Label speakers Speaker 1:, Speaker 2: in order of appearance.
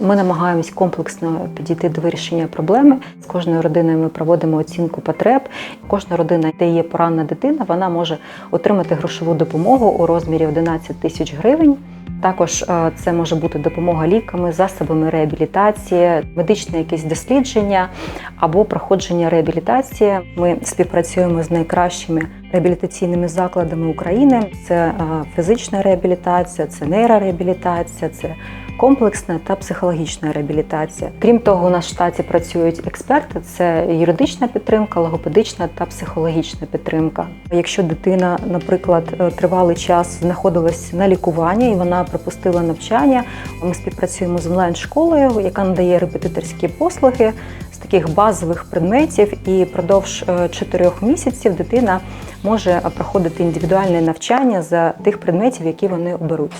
Speaker 1: Ми намагаємось комплексно підійти до вирішення проблеми. З кожною родиною ми проводимо оцінку потреб. Кожна родина, де є поранена дитина, вона може отримати грошову допомогу у розмірі 11 тисяч гривень. Також е, це може бути допомога ліками, засобами реабілітації, медичне якесь дослідження або проходження реабілітації. Ми співпрацюємо з найкращими реабілітаційними закладами України. Це е, фізична реабілітація, це нейрореабілітація, це комплексна та психологічна реабілітація. Крім того, у нас штаті працюють експерти: це юридична підтримка, логопедична та психологічна підтримка. Якщо дитина, наприклад, е, тривалий час знаходилась на лікуванні і вона пропустила навчання, ми співпрацюємо з онлайн-школою, яка надає репетиторські послуги з таких базових предметів, і продовж е, чотирьох місяців дитина може проходити індивідуальне навчання за тих предметів, які вони оберуть.